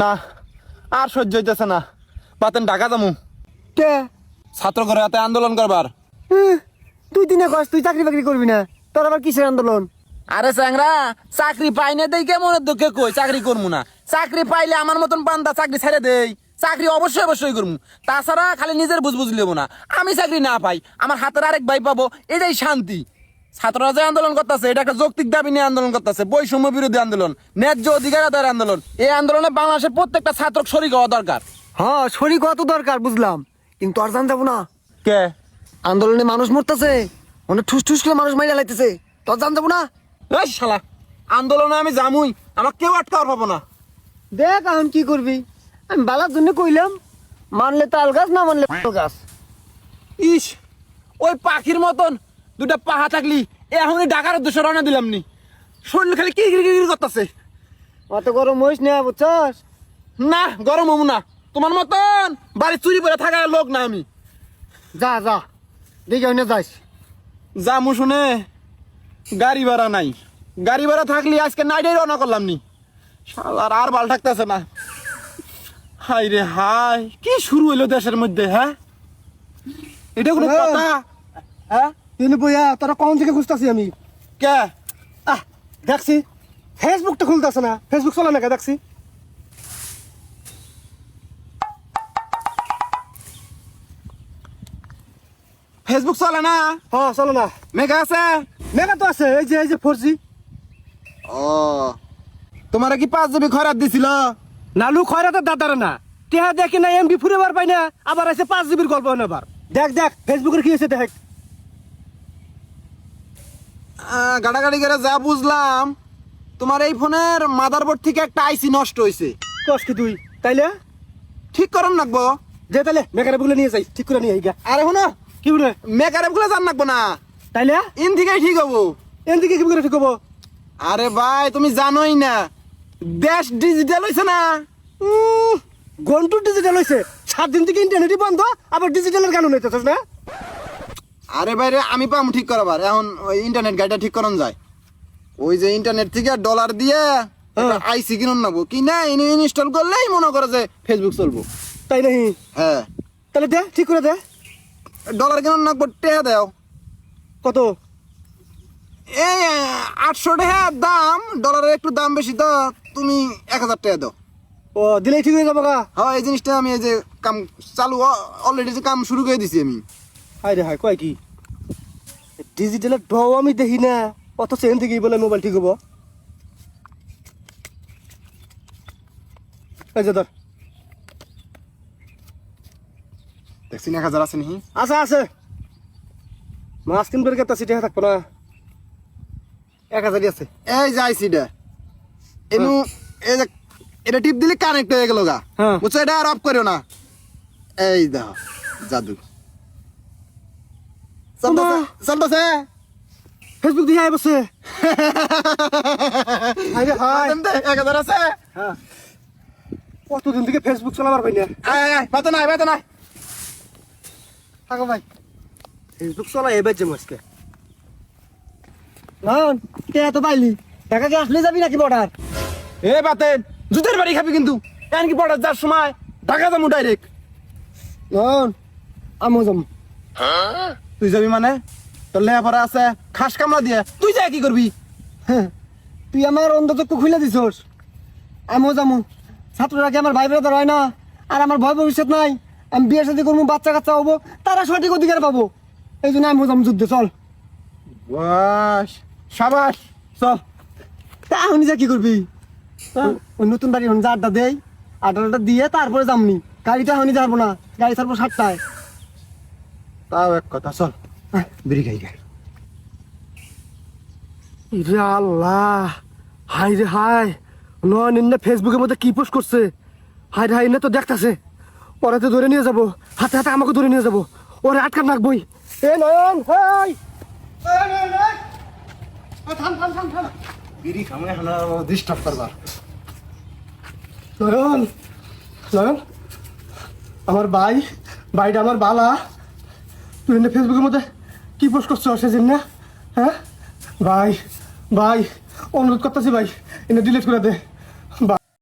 না আর সহ্য হইতেছে না। বাতেন ঢাকা যামু। কে? ছাত্র করে হাতে আন্দোলন করবার। তুই দিনে কস তুই চাকরি বাকরি করবি না। তোর আবার কিসের আন্দোলন? আরে স্যাংরা চাকরি পাই না দেই কেমন দুঃখে কই চাকরি করব না। চাকরি পাইলে আমার মতন পান্তা চাকরি ছেড়ে দেই। চাকরি অবশ্যই অবশ্যই করব তাছাড়া খালি নিজের বুঝ বুঝ লেবো না। আমি চাকরি না পাই আমার হাতের আরেক ভাই পাবো এটাই শান্তি। ছাত্ররা যে আন্দোলন করতেছে এটা একটা যৌক্তিক দাবি নিয়ে আন্দোলন করতেছে বৈষম্য বিরোধী আন্দোলন ন্যায্য অধিকার আদায়ের আন্দোলন। এই আন্দোলনে বাংলাদেশের প্রত্যেকটা ছাত্র শরিক হওয়া দরকার। হ্যাঁ শরীর কত দরকার বুঝলাম। কিন্তু জান যাব না। কে? আন্দোলনে মানুষ মরতেছে অনেক ঠুস ঠুস করে মানুষ মাইরা লাইতেছে। তোর জান যাব না। এই শালা আন্দোলনে আমি যামুই আমার কেউ আটকাবার পাবো না। দেখ এখন কি করবি। আমি বালার জন্য কইলাম মানলে তাল গাছ না মানলে গাছ। ইস ওই পাখির মতন দুটা পাহা থাকলি এখনই ডাকার উদ্দেশ্য রওনা দিলাম নি। শরীর খালি কি করতেছে। অত গরম হইস না বুঝছস? না গরম হব না। তোমার মতন বাড়ি চুরি করে থাকার লোক না আমি। যা যা দেখে অন্য যাইস। যা মু শুনে গাড়ি ভাড়া নাই। গাড়ি ভাড়া থাকলি আজকে নাইডে রওনা করলাম নি। শালার আর বাল থাকতেছে না। হাই রে হাই কি শুরু হইল দেশের মধ্যে হ্যাঁ? এটা কোনো হ্যাঁ। কথা? হ্যাঁ? কিন্তু বইয়া, তোরা কোন থেকে খুঁজতাছি আমি? কে? আহ, দেখছি। ফেসবুকটা খুলতেছে না। ফেসবুক চলে না দেখছি। ফেসবুক চলে না? হ্যাঁ চলো না। মেঘা আছে? মেগা তো আছে, এই যে এই যে ফোর জি ও। তোমার কি পাঁচ জিবি খরাত দিছিল? নালু খয়রাতে দাদার না। টেহা দেখি না এমবি ফুরে পাই না। আবার আছে পাঁচ জিবির গল্প নেবার দেখ দেখ ফেসবুকের কি হয়েছে দেখ। গাড়াগাড়ি করে যা বুঝলাম তোমার এই ফোনের মাদারবোর্ড থেকে একটা আইসি নষ্ট হয়েছে কস কি তুই? তাইলে? ঠিক করন লাগবো যে তাইলে মেকারে বুলে নিয়ে যাই ঠিক করে নিয়ে আই গা। আরে শুনো কি বলে? মেকারে গুলো জান লাগবো না। তাইলে? ইন থেকেই ঠিক হব। এন দিকে কি করে ঠিক হব? আরে ভাই তুমি জানোই না। দেশ ডিজিটাল হয়েছে না। ঘন্টু ডিজিটাল হয়েছে সাত দিন থেকে ইন্টারনেটই বন্ধ আবার ডিজিটালের কানুন হইতেছিস না? আরে বাইরে আমি পাম ঠিক করাবার। এখন ওই ইন্টারনেট গাড়িটা ঠিক করন যায়। ওই যে ইন্টারনেট থেকে ডলার দিয়ে হ্যাঁ। আইসি কিনুন নেব কি না ইনস্টল করলেই মনে করে যে ফেসবুক চলবো। তাই নাহি হ্যাঁ। তাহলে দে ঠিক করে দে। ডলার কিনুন নাকবো টেহা দেও। কত? এই আটশো টাকা দাম ডলারের একটু দাম বেশি তো তুমি এক হাজার টাকা দাও। ও দিলেই ঠিক হয়ে যাব গা। হ্যাঁ এই জিনিসটা আমি এই যে কাম চালু অলরেডি যে কাম শুরু করে দিছি আমি। হাই রে হাই কয় কি? ডিজিটালের ঢও আমি দেখি না। অত সেন থেকেই বলে মোবাইল ঠিক হব। এই যে ধর। দেখছি এক হাজার আছে নাকি? আছে আছে। মাছ কিনবে কেতা সিটে থাকব না। এক হাজারই আছে। এই যে আইসিটা এনু এই এটা টিপ দিলে কানেক্ট হয়ে গেল গা। হ্যাঁ। বুঝছ এটা আর অফ করো না। এই দেখো জাদু। চলতেছে ফেসবুক দিয়ে আয় বসে। হাই এক হাজার আছে? হ্যাঁ। কতদিন থেকে ফেসবুক চালাবার পাই না। বেতন আয় বেতন আয়। থাকো ভাই। ফেসবুক চলা এবার যে আজকে। না তে এত পাইলি? টাকা কি আসলে যাবি নাকি বর্ডার এ বাতেন জুতের বাড়ি খাবি কিন্তু। এমনকি পড়ার যার সময়? ঢাকা যাব ডাইরেক্ট নন আমো যাম তুই যাবি মানে? তোর লেহাপড়া আছে খাস কামলা দিয়ে তুই যা কি করবি? হ্যাঁ, তুই আমার অন্ধচক্ষু খুলে দিছস। আমিও যামু। ছাত্ররা কি আমার ভাই ব্রাদার হয় না? আর আমার ভয় ভবিষ্যৎ নাই? আমি বিয়ে সাথে করব বাচ্চা কাচ্চা হব তারা সঠিক অধিকার পাবো। এই জন্য আমিও যাম যুদ্ধে চল। বাস সাবাস চল। তা এখন যা কি করবি? ওই নতুন বাড়ি যা আড্ডা দেই আড্ডাটা দিয়ে তারপরে যামনি। গাড়িটা এখনই যাব না গাড়ি ছাড়বো সাতটায়। তাও এক কথা চল। বিড়ি খাই ইরে আল্লাহ হাই রে হাই নয়ন ইন্না ফেসবুকের মধ্যে কি পোস্ট করছে? হাই রে হাই ইন্না তো দেখতাছে। ওরা তো ধরে নিয়ে যাব। হাতে হাতে আমাকে ধরে নিয়ে যাব। ওরা আটকা রাখবই এ নয়ন হাই! বিড়ি খামে এখন ডিস্টার্ব করবার নয়ন নয়ন আমার ভাই ভাইটা আমার বালা। ইন্না ফেসবুকের মধ্যে কি পোস্ট করছ সেদিন, না? হ্যাঁ? ভাই ভাই, অনুরোধ করতেছি ভাই, এনে ডিলিট করে দে।